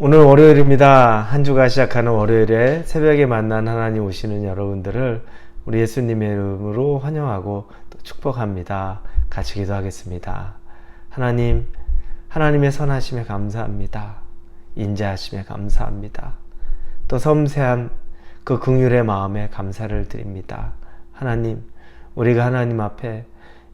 오늘 월요일입니다. 한 주가 시작하는 월요일에 새벽에 만난 하나님 오시는 여러분들을 우리 예수님의 이름으로 환영하고 또 축복합니다. 같이 기도하겠습니다. 하나님, 하나님의 선하심에 감사합니다. 인자하심에 감사합니다. 또 섬세한 그 긍휼의 마음에 감사를 드립니다. 하나님, 우리가 하나님 앞에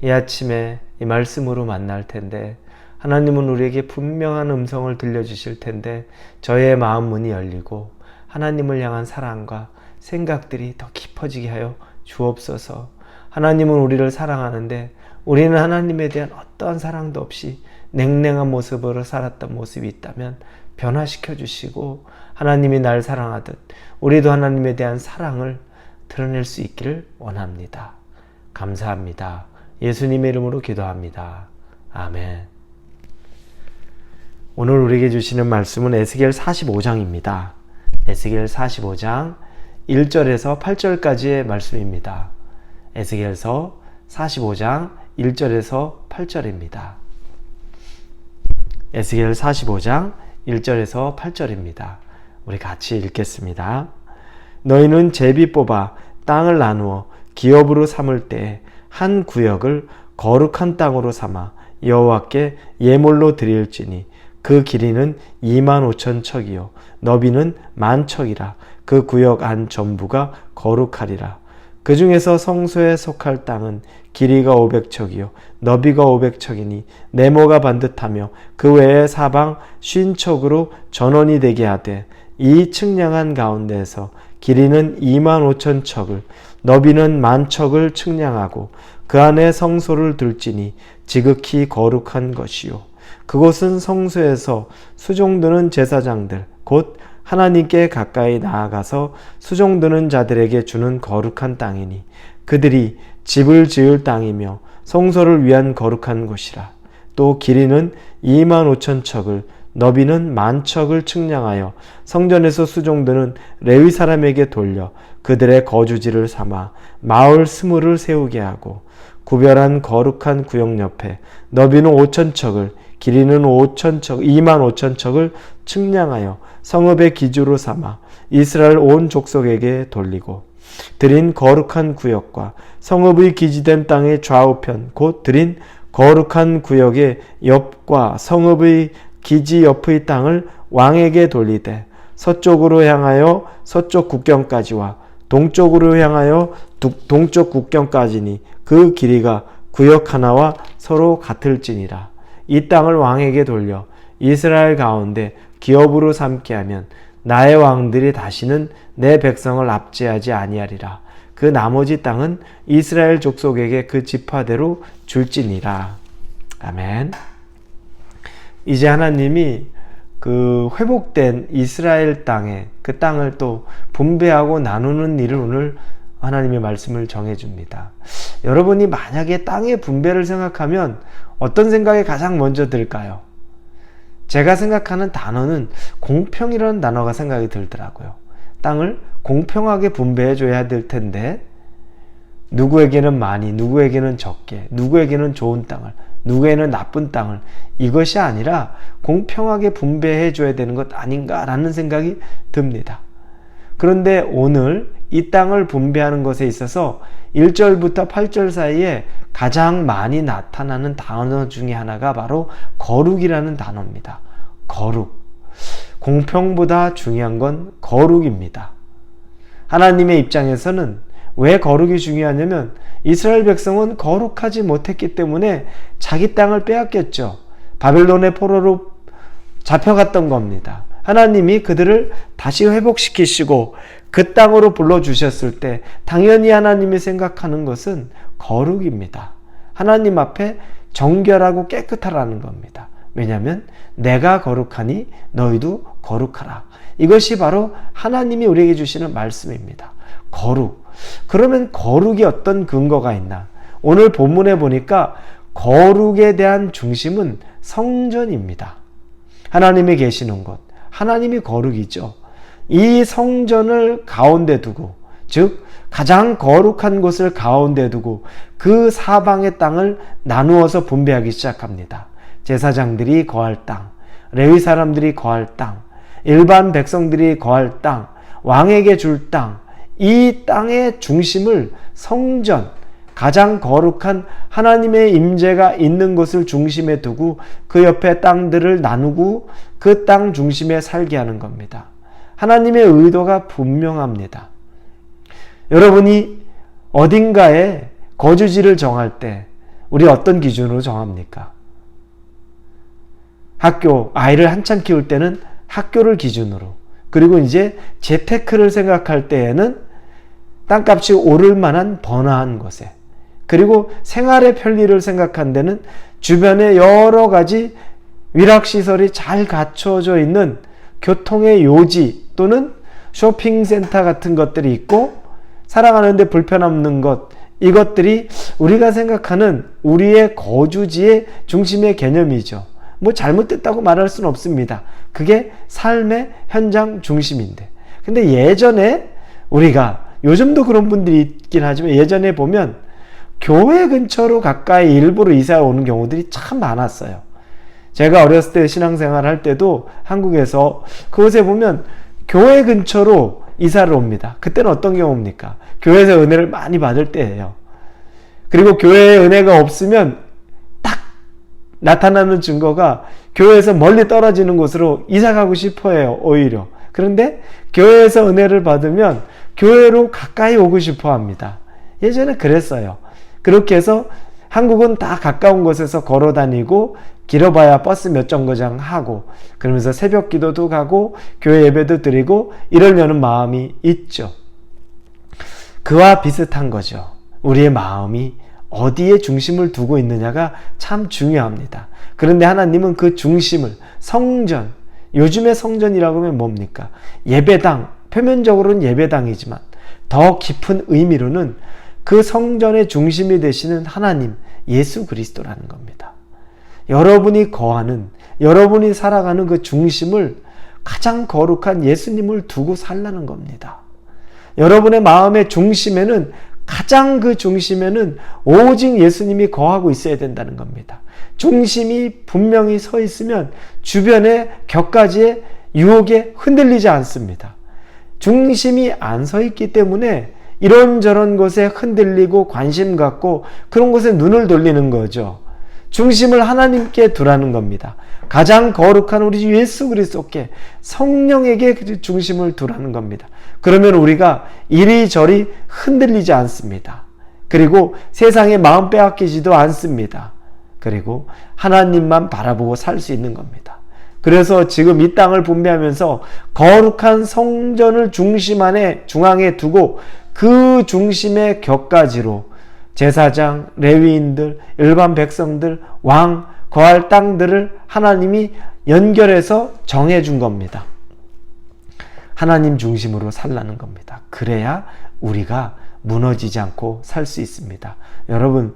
이 아침에 이 말씀으로 만날 텐데 하나님은 우리에게 분명한 음성을 들려주실 텐데 저의 마음 문이 열리고 하나님을 향한 사랑과 생각들이 더 깊어지게 하여 주옵소서. 하나님은 우리를 사랑하는데 우리는 하나님에 대한 어떠한 사랑도 없이 냉랭한 모습으로 살았던 모습이 있다면 변화시켜 주시고 하나님이 날 사랑하듯 우리도 하나님에 대한 사랑을 드러낼 수 있기를 원합니다. 감사합니다. 예수님의 이름으로 기도합니다. 아멘. 오늘 우리에게 주시는 말씀은 에스겔 45장입니다. 에스겔 45장 1절에서 8절까지의 말씀입니다. 에스겔서 45장 1절에서 8절입니다. 에스겔 45장 1절에서 8절입니다. 우리 같이 읽겠습니다. 너희는 제비 뽑아 땅을 나누어 기업으로 삼을 때 한 구역을 거룩한 땅으로 삼아 여호와께 예물로 드릴지니 그 길이는 2만 5천 척이요. 너비는 만 척이라. 그 구역 안 전부가 거룩하리라. 그 중에서 성소에 속할 땅은 길이가 500척이요. 너비가 500척이니 네모가 반듯하며 그 외에 사방 쉰 척으로 전원이 되게 하되 이 측량한 가운데에서 길이는 2만 5천 척을 너비는 만 척을 측량하고 그 안에 성소를 둘지니 지극히 거룩한 것이요 그곳은 성소에서 수종드는 제사장들 곧 하나님께 가까이 나아가서 수종드는 자들에게 주는 거룩한 땅이니 그들이 집을 지을 땅이며 성소를 위한 거룩한 곳이라. 또 길이는 2만 5천 척을 너비는 만 척을 측량하여 성전에서 수종드는 레위 사람에게 돌려 그들의 거주지를 삼아 마을 스물을 세우게 하고 구별한 거룩한 구역 옆에 너비는 5천 척을 길이는 5천 척, 2만 5천 척을 측량하여 성읍의 기주로 삼아 이스라엘 온 족속에게 돌리고 드린 거룩한 구역과 성읍의 기지된 땅의 좌우편 곧 드린 거룩한 구역의 옆과 성읍의 기지 옆의 땅을 왕에게 돌리되 서쪽으로 향하여 서쪽 국경까지와 동쪽으로 향하여 동쪽 국경까지니 그 길이가 구역 하나와 서로 같을지니라. 이 땅을 왕에게 돌려 이스라엘 가운데 기업으로 삼게 하면 나의 왕들이 다시는 내 백성을 압제하지 아니하리라. 그 나머지 땅은 이스라엘 족속에게 그 지파대로 줄지니라. 아멘. 이제 하나님이 그 회복된 이스라엘 땅에 그 땅을 또 분배하고 나누는 일을 오늘 하나님의 말씀을 정해 줍니다. 여러분이 만약에 땅의 분배를 생각하면 어떤 생각이 가장 먼저 들까요? 제가 생각하는 단어는 공평이라는 단어가 생각이 들더라고요. 땅을 공평하게 분배해 줘야 될 텐데 누구에게는 많이, 누구에게는 적게, 누구에게는 좋은 땅을, 누구에게는 나쁜 땅을 이것이 아니라 공평하게 분배해 줘야 되는 것 아닌가라는 생각이 듭니다. 그런데 오늘 이 땅을 분배하는 것에 있어서 1절부터 8절 사이에 가장 많이 나타나는 단어 중에 하나가 바로 거룩이라는 단어입니다. 거룩. 공평보다 중요한 건 거룩입니다. 하나님의 입장에서는 왜 거룩이 중요하냐면 이스라엘 백성은 거룩하지 못했기 때문에 자기 땅을 빼앗겼죠. 바벨론의 포로로 잡혀갔던 겁니다. 하나님이 그들을 다시 회복시키시고 그 땅으로 불러주셨을 때 당연히 하나님이 생각하는 것은 거룩입니다. 하나님 앞에 정결하고 깨끗하라는 겁니다. 왜냐하면 내가 거룩하니 너희도 거룩하라. 이것이 바로 하나님이 우리에게 주시는 말씀입니다. 거룩. 그러면 거룩이 어떤 근거가 있나? 오늘 본문에 보니까 거룩에 대한 중심은 성전입니다. 하나님이 계시는 곳. 하나님이 거룩이죠. 이 성전을 가운데 두고, 즉, 가장 거룩한 곳을 가운데 두고 그 사방의 땅을 나누어서 분배하기 시작합니다. 제사장들이 거할 땅, 레위 사람들이 거할 땅, 일반 백성들이 거할 땅, 왕에게 줄 땅, 이 땅의 중심을 성전, 가장 거룩한 하나님의 임재가 있는 곳을 중심에 두고 그 옆에 땅들을 나누고 그 땅 중심에 살게 하는 겁니다. 하나님의 의도가 분명합니다. 여러분이 어딘가에 거주지를 정할 때 우리 어떤 기준으로 정합니까? 학교, 아이를 한참 키울 때는 학교를 기준으로. 그리고 이제 재테크를 생각할 때에는 땅값이 오를 만한 번화한 곳에. 그리고 생활의 편리를 생각한 데는 주변에 여러 가지 위락시설이 잘 갖춰져 있는 교통의 요지 또는 쇼핑센터 같은 것들이 있고 살아가는데 불편 없는 것, 이것들이 우리가 생각하는 우리의 거주지의 중심의 개념이죠. 뭐 잘못됐다고 말할 수는 없습니다. 그게 삶의 현장 중심인데. 근데 예전에 우리가 요즘도 그런 분들이 있긴 하지만 예전에 보면 교회 근처로 가까이 일부러 이사 오는 경우들이 참 많았어요. 제가 어렸을 때 신앙생활 할 때도 한국에서 그곳에 보면 교회 근처로 이사를 옵니다. 그때는 어떤 경우입니까? 교회에서 은혜를 많이 받을 때예요. 그리고 교회에 은혜가 없으면 딱 나타나는 증거가 교회에서 멀리 떨어지는 곳으로 이사 가고 싶어 해요, 오히려. 그런데 교회에서 은혜를 받으면 교회로 가까이 오고 싶어 합니다. 예전에 그랬어요. 그렇게 해서 한국은 다 가까운 곳에서 걸어 다니고 길어봐야 버스 몇 정거장 하고 그러면서 새벽 기도도 가고 교회 예배도 드리고 이러려는 마음이 있죠. 그와 비슷한 거죠. 우리의 마음이 어디에 중심을 두고 있느냐가 참 중요합니다. 그런데 하나님은 그 중심을 성전, 요즘의 성전이라고 하면 뭡니까? 예배당, 표면적으로는 예배당이지만 더 깊은 의미로는 그 성전의 중심이 되시는 하나님, 예수 그리스도라는 겁니다. 여러분이 거하는, 여러분이 살아가는 그 중심을 가장 거룩한 예수님을 두고 살라는 겁니다. 여러분의 마음의 중심에는 가장 그 중심에는 오직 예수님이 거하고 있어야 된다는 겁니다. 중심이 분명히 서 있으면 주변의 격가지의 유혹에 흔들리지 않습니다. 중심이 안 서 있기 때문에 이런저런 곳에 흔들리고 관심 갖고 그런 곳에 눈을 돌리는 거죠. 중심을 하나님께 두라는 겁니다. 가장 거룩한 우리 예수 그리스도께 성령에게 그 중심을 두라는 겁니다. 그러면 우리가 이리저리 흔들리지 않습니다. 그리고 세상에 마음 빼앗기지도 않습니다. 그리고 하나님만 바라보고 살 수 있는 겁니다. 그래서 지금 이 땅을 분배하면서 거룩한 성전을 중심 안에 중앙에 두고 그 중심의 격가지로 제사장, 레위인들, 일반 백성들, 왕, 거할 땅들을 하나님이 연결해서 정해준 겁니다. 하나님 중심으로 살라는 겁니다. 그래야 우리가 무너지지 않고 살 수 있습니다. 여러분,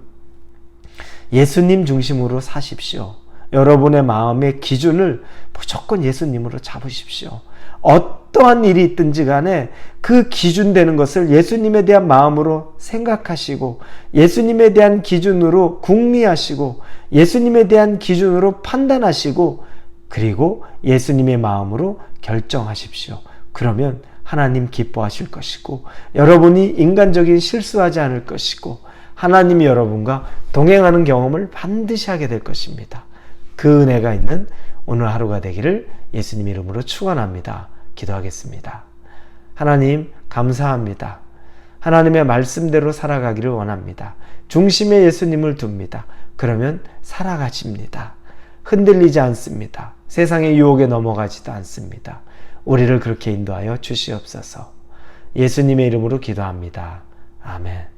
예수님 중심으로 사십시오. 여러분의 마음의 기준을 무조건 예수님으로 잡으십시오. 어떠한 일이 있든지 간에 그 기준 되는 것을 예수님에 대한 마음으로 생각하시고 예수님에 대한 기준으로 궁리하시고 예수님에 대한 기준으로 판단하시고 그리고 예수님의 마음으로 결정하십시오. 그러면 하나님 기뻐하실 것이고 여러분이 인간적인 실수하지 않을 것이고 하나님이 여러분과 동행하는 경험을 반드시 하게 될 것입니다. 그 은혜가 있는 오늘 하루가 되기를 예수님 이름으로 축원합니다. 기도하겠습니다. 하나님 감사합니다. 하나님의 말씀대로 살아가기를 원합니다. 중심에 예수님을 둡니다. 그러면 살아가십니다. 흔들리지 않습니다. 세상의 유혹에 넘어가지도 않습니다. 우리를 그렇게 인도하여 주시옵소서. 예수님의 이름으로 기도합니다. 아멘.